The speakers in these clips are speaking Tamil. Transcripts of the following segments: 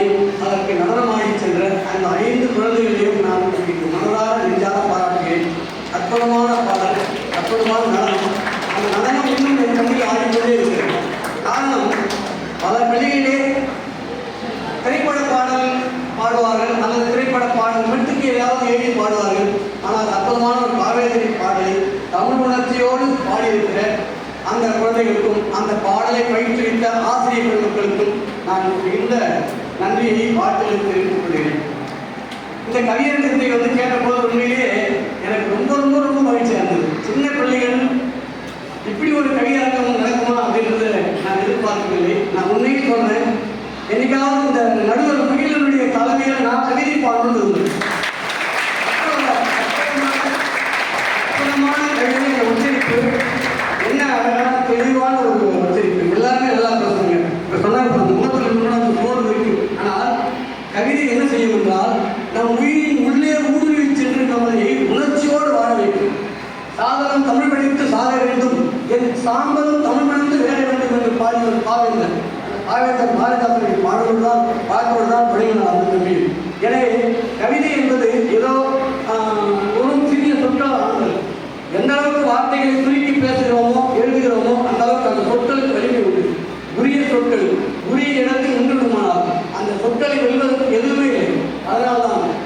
பாடி அதற்கு நடனமாடி சென்ற அந்த ஐந்து குழந்தைகளையும் நான் உங்களுக்கு மனதார நெஞ்சார பாராட்டுகிறேன். அற்புதமான பாடல் அற்புதமான நடனம். அந்த நடனம் இன்னும் என் கண்ணில் ஆடிக்கொண்டே இருக்கிறது. காரணம் பல பள்ளிகளிலே திரைப்பட பாடல் பாடுவார்கள் அல்லது திரைப்பட பாடல் மெட்டுக்கு ஏதாவது எழுதி பாடுவார்கள். ஆனால் அற்புதமான ஒரு காவேரி பாடலை தமிழ் உணர்ச்சியோடு பாடியிருக்கிற அந்த குழந்தைகளுக்கும் அந்த பாடலை பயிற்றுவித்த ஆசிரியர் மக்களுக்கும் நான் இந்த நன்றியை வாழ்த்துக்களை தெரிவித்துக் கொள்கிறேன். இந்த கவியரங்கத்தை வந்து கேட்டபோது உண்மையிலேயே எனக்கு ரொம்ப ரொம்ப ரொம்ப மகிழ்ச்சியாக இருந்தது. சின்ன பிள்ளைகள் இப்படி ஒரு கவியரங்கம் நடக்குமா அப்படின்றத நான் எதிர்பார்க்கவில்லை. நான் உண்மையை சொல்றேன். என்னைக்காவது இந்த நடுவர் முகிலனுடைய தலைமையில் நான் கவிதை பாடணும்னு இருந்தது அற்புதமான கவிதை உச்சரிப்பு என்ன அழகான தெளிவான ஒரு உச்சரிப்பு எல்லாருமே நல்லா பேசுறாங்க இப்போ சொன்னாங்க அந்த முகத்தில் முன்னாடி சோறு இருக்கு ஆனால் செய்யும் என்றால் நம் உயிரின் உள்ளே ஊடுருவி சென்று நம்மளை உணர்ச்சியோடு வாழ வேண்டும். சாதனம் தமிழ் படித்து சாக வேண்டும். என் சாம்பலும் தமிழ் படித்து வேற வேண்டும் என்று பாடியவர் பாவேந்தர். பாவேந்தர் பாரதாசனுடைய பாடல்கள் தான் படிக்கிறார் தான் தம்பி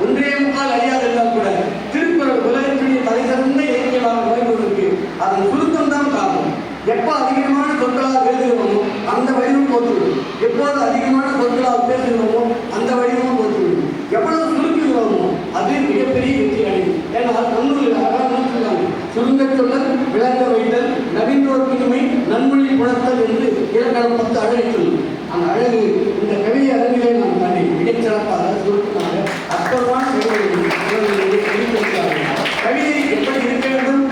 ஒன்றே முக்கால் அழியாதெல்லாம் கூட திருக்குறள் உலகத்துடைய தலை சிறந்த இயற்கையாக வாய்ப்புகளுக்கு அதன் சுருக்கம் தான் காரணம். எப்போ அதிகமான சொற்களால் எழுதுகிறோமோ அந்த வடிவம் போத்துவிடும் எப்போது அதிகமான சொற்களால் பேசுகிறோமோ அந்த வடிவமும் போத்துவிடும் எவ்வளவு சுருக்குகிறோமோ அது மிகப்பெரிய வெற்றி அடையும் ஏன்னா தொண்ணூறு அழகாக சொல்லுவாங்க சுருங்க சொல்ல விளங்க வைத்தல் நவீனோர் புதுமை நன்மொழி குணத்தல் என்று இலக்கணம் பத்து அழகை சொல்லும். அந்த அழகு இந்த கவிதை அரங்கிலே நான் கண்டி மிகச்சிறப்பாக சுருக்கமாக அற்புதமான கவிதை கவிதை எப்படி இருக்க வேண்டும்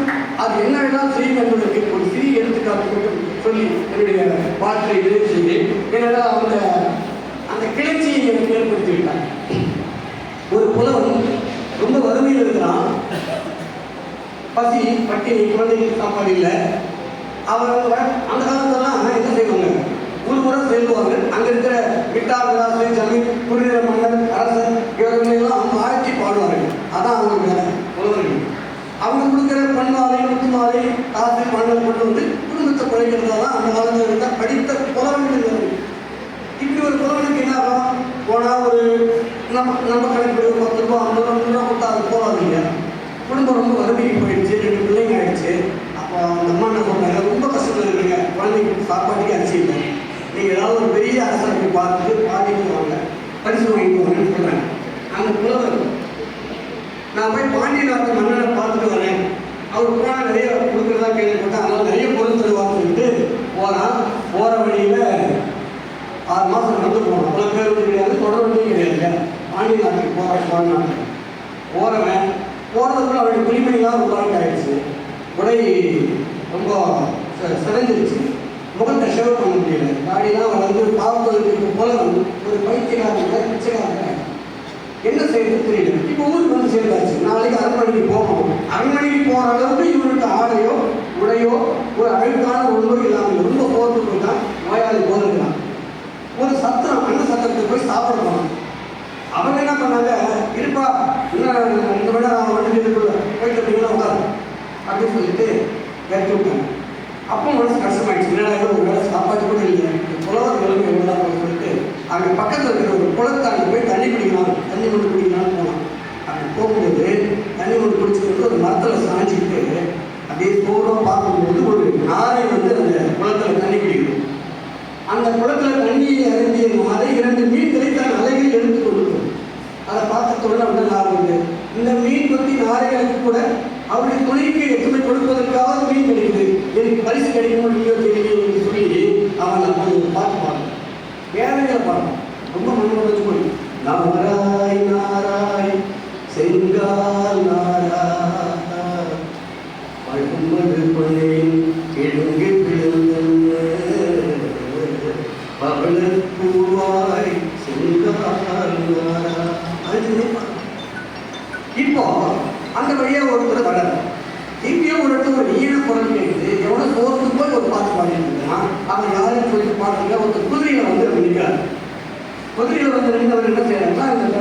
அது என்ன வேணாலும் செய்யும் என்பதற்கு ஒரு சிறிய எடுத்துக்காட்டு மட்டும் சொல்லி என்னுடைய பாட்டை நிறைவு செய்தேன் ஏனென்றால் அந்த அந்த கிளர்ச்சியை எனக்கு ஏற்படுத்தி விட்டாங்க ஒரு புலவன் ரொம்ப வறுமையில் இருக்கிறான் பசி பட்டினி குழந்தைகளுக்கு சாப்பாடு இல்லை. அவர் அந்த காலத்துலலாம் என்ன செய்வாங்க? ஊர் ஊரா செல்வாங்க அங்க இருக்கிற விட்டார் விலாசை ஜமீன் மன்னர் அரசர் இவர்களெல்லாம் அவங்க ஆட்சி பாடுவார்கள். அதான் அவங்க வேலை புலவர்கள் அவங்க கொடுக்குற பண்பாலை முத்துமாலை காசு பணம் கொண்டு வந்து குடும்பத்தை குறைக்கிறதா தான் அந்த காலத்தில் இருந்த படித்த புலவர்கள் இருந்தார்கள் இப்படி ஒரு புலவனுக்கு என்ன ஆகும் போனால் ஒரு நம்ம நம்ம கணக்கு ஒரு பத்து ரூபா ஐம்பது ரூபா நூறு ரூபா கொடுத்தா அது போகாது இல்லையா குடும்பம் ரொம்ப வறுமைக்கு போயிடுச்சு ரெண்டு பிள்ளைங்க ஆயிடுச்சு. அப்போ அந்த அம்மா என்ன சொன்னாங்க ரொம்ப கஷ்டத்தில் இருக்குங்க. குழந்தைங்க சாப்பாட்டுக்கு அரிசி இல்லை. நீங்கள் ஏதாவது ஒரு பெரிய அரசரை பார்த்துட்டு பாடிட்டு வாங்க. பரிசு வாங்கிட்டு வாங்கன்னு சொல்கிறாங்க அந்த புலவர் நான் போய் பாண்டிய நாட்டு மன்னனை பார்த்துட்டு வரேன். அவர் போனால் நிறைய கொடுக்குறதா கேள்விப்பட்டேன் அதனால் நிறைய பொருள் தருவார்னு சொல்லிட்டு போனான் போகிற வழியில் ஆறு மாதம் நடந்து போனோம். அவ்வளோ பேர் கிடையாது தொடர்பு கிடையாது. பாண்டிய நாட்டுக்கு போகிறேன் சோழ நாட்டுக்கு போகிறவன் போகிறதுக்குள்ள அவருடைய துணிமணிலாம் ரொம்ப நாளைக்கு ஆயிடுச்சு. உடை ரொம்ப ச- சிதைஞ்சிருச்சு. முகத்தை ஷேவ் பண்ண முடியல. தாடிலாம் வந்து பார்ப்பதற்கு போல ஒரு பைத்தியக்காரங்க பிச்சைக்காரங்க என்ன செய்யறது தெரியல. இப்போ ஊருக்கு வந்து சேர்ந்தாச்சு. நாளைக்கு அரண்மனைக்கு போகணும். அரண்மனைக்கு போகிற அளவுக்கு இவருக்கு ஆடையோ உடையோ ஒரு அழுக்கான ஒன்றோ இல்லாமல் ரொம்ப போர்த்து போயிட்டான் நோயாளி போதுருக்கான் ஒரு சத்திரம் அன்ன சத்திரத்துக்கு போய் சாப்பிடணும் அவங்க என்ன பண்ணாங்க இருப்பா இன்னும் இந்த விட நான் வந்து இதுக்குள்ள போயிட்டு அப்படின்னா உட்காரு அப்படின்னு சொல்லிட்டு இறக்கி விட்டாங்க. அப்போ மனசு கஷ்டமாயிடுச்சு. என்னடா ஒரு வேலை சாப்பாடு கூட இல்லை புலவர் நிலைமை எவ்வளோ சொல்லிட்டு அங்கே பக்கத்தில் இருக்கிற ஒரு குளத்தாண்டி போய் தண்ணி குடிக்கலாம். தண்ணி கொண்டு குடிக்கலாம்னு போனோம் அங்கே போகும்போது தண்ணி கொண்டு குடிச்சுட்டு ஒரு மரத்தில் சாஞ்சிக்கிட்டு இப்போ அந்த வழியா ஒருத்தர் வர இங்கேயும் ஒரு இடத்துல ஒரு ஈழ குரல் கேட்குது எவ்வளோ சோர்ந்து போய் ஒரு பாட்டு பாடிட்டு இருக்கான். அவன் யாருன்னு சொல்லிட்டு பாட்டுங்க ஒருத்தர் குதிரையில வந்து நிற்கிறார். குதிரையில வந்து நின்றவர் என்ன செய்யறாருன்னா இந்த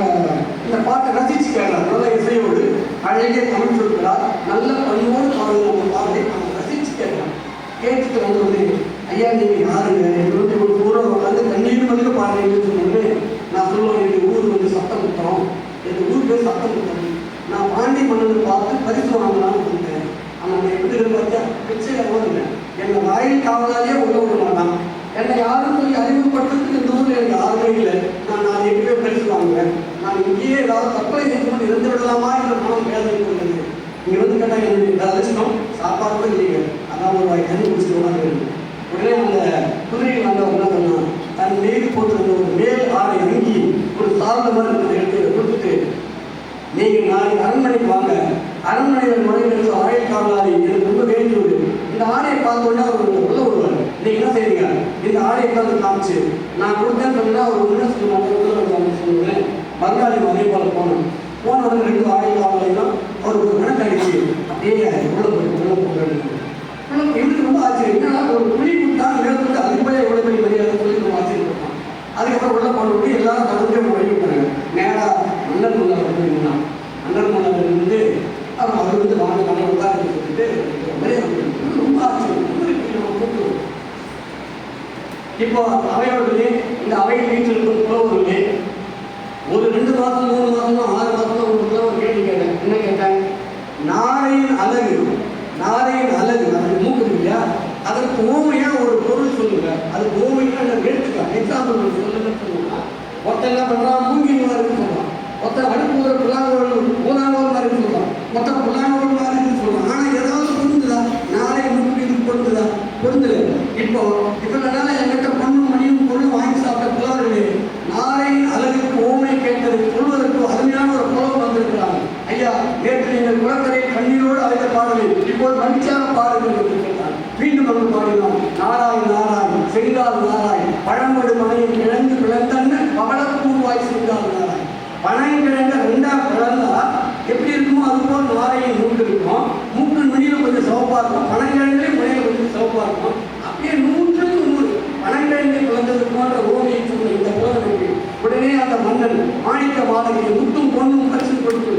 இந்த பாட்டை ரசிச்சு கேட்கலாம் நல்ல இசையோடு அழகிய தமிழ் சொல்கிறார் நல்ல பணியோடு பாடுகிற அந்த பாடலை அவன் ரசிச்சு கேட்கிறான் கேட்டுட்டு வந்து வந்து ஐயா நீங்கள் யாருங்க? எனக்கு வந்து ஒரு ஊரை வந்து கண்ணீர் வந்து பாடுறீங்கன்னு சொன்னோடனே நான் சொல்லுவேன் எங்கள் ஊர் வந்து சத்தம் குத்தம் எங்கள் ஊர் பேர் சத்தம் குத்தம் நான் பாண்டி மன்னன் பார்த்து பரிசு வாங்கலாம்னு வந்தேன் ஆனால் நான் எப்படி பார்த்தா பிச்சைக்காரமாக இருந்தேன் என்னை வாயில் காவலாலேயே உள்ள விட மாட்டான். என்னை யாரும் சொல்லி அறிமுகப்படுத்துறதுக்கு இந்த ஊரில் எனக்கு ஆர்வம் இல்லை. நான் நான் எங்கேயோ பரிசு வாங்குவேன். நான் இங்கேயே ஏதாவது தற்கொலை செய்யணும்னு இருந்து விடலாமா என்ற மனம் வேதனை கொண்டது இங்கே வந்து கேட்டால் எனக்கு அதிர்ஷ்டம் சாப்பாடு கூட இல்லைங்க. அதான் ஒரு வாய் தண்ணி குடிச்சிட்டு உடனே அந்த குதிரையில் வந்தவங்க என்ன பண்ணான் தன் மீது போட்டிருந்த ஒரு மேல் ஆடை அங்கி ஒரு சார்ந்த மாதிரி இருக்கிற இடத்துல கொடுத்துட்டு நீங்கள் நாளை அரண்மனைக்கு வாங்க. அரண்மனையில் நுழைந்து ஆயுள் காவலாளி எனக்கு ரொம்ப வேண்டியது இந்த ஆடையை பார்த்தோன்னே அவர் உள்ள வருவார் நீங்க என்ன செய்வீங்க இந்த ஆடையை பார்த்து காமிச்சு நான் கொடுத்த சொன்னா அவர் என்ன சொல்லுவாங்க உள்ள விடுவாங்க சொல்லுவேன் பங்காளி அதே போல போனோம் போன உடனே ரெண்டு ஆயுள் காவலாளி அவருக்கு ஒரு கணக்கு அடிச்சு அப்படியே உள்ள போய் உள்ள போகிறேன் எங்களுக்கு ரொம்ப ஆச்சரியம். என்னன்னா ஒரு புலி கொடுத்தா நேரத்துக்கு அதுக்கு போய் எவ்வளோ பெரிய மரியாதை சொல்லி ரொம்ப ஆச்சரியப்பட்டோம் அதுக்கப்புறம் உள்ள போட்டு எல்லாரும் தொடர்ந்து வழி வழிவிட்டாங்க நேரா மன்னர் முன்னாள் போயிருந்தான் மன்னர் முன்னாள் இருந்து அவர் அவர் வந்து வாங்க கண்ணோட தான் சொல்லிட்டு ரொம்ப ஆச்சரியம். இப்போ அவையோர்களே இந்த அவையில் வீட்டில் இருக்கும் புலவர்களே ஒரு ரெண்டு மாதம் மூணு மாதம் ஆறு மாதம் ஒரு புலவர் கேள்வி கேட்டேன். என்ன கேட்டேன் நாரையின் அழகு நாரையின் அழகு அது மூக்கு இல்லையா? அதற்கு ஓமையா ஒரு பொருள் சொல்லுங்க. அது ஓமையா நான் எடுத்துக்கலாம் எக்ஸாம்பிள் சொல்லுங்க சொன்னா ஒருத்தன் என்ன பண்ணுறான் மூங்கி மாதிரி சொல்லுவான். ஒருத்தன் அடுப்பு ஒரு புல்லாங்கோல் மூணாங்கோல் மாதிரி சொல்லுவான். மொத்தம் புல்லாங்கோல் மாதிரி பழம்படு மனையில் கிழந்து பிளந்தன்னு பவளப்பூர்வாய் செய்தாங்க நாராய் கிழங்க ரெண்டா பிளந்தா எப்படி இருக்குமோ அது போல் நாரையும் மூக்கு இருக்கும் மூக்கு நுனியில் கொஞ்சம் சிவப்பா இருக்கும். பனங்கிழங்குலேயும் முனையில் கொஞ்சம் சிவப்பா இருக்கும். அப்படியே நூற்றுக்கு நூறு பனங்கிழங்கை பிளந்தது ஓவியத்துக்கு இந்த புலவனுக்கு உடனே அந்த மன்னன் மாணிக்க மாதவியை முட்டும் பொண்ணும் பரிசு கொடுத்து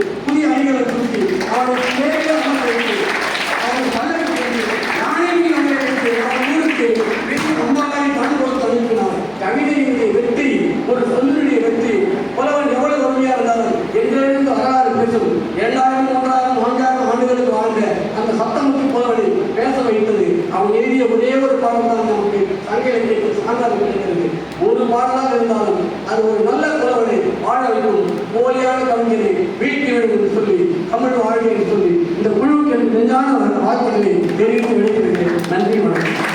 அது ஒரு நல்ல தலைவனை வாழ வைக்கும் போலியான கவிஞரை வீழ்த்தி வேண்டும் என்று சொல்லி தமிழ் வாழ்க்கை என்று சொல்லி இந்த குழுவுக்கு நெஞ்சான வாக்குகளை தெரிவித்து விடுகிறேன் நன்றி வணக்கம்.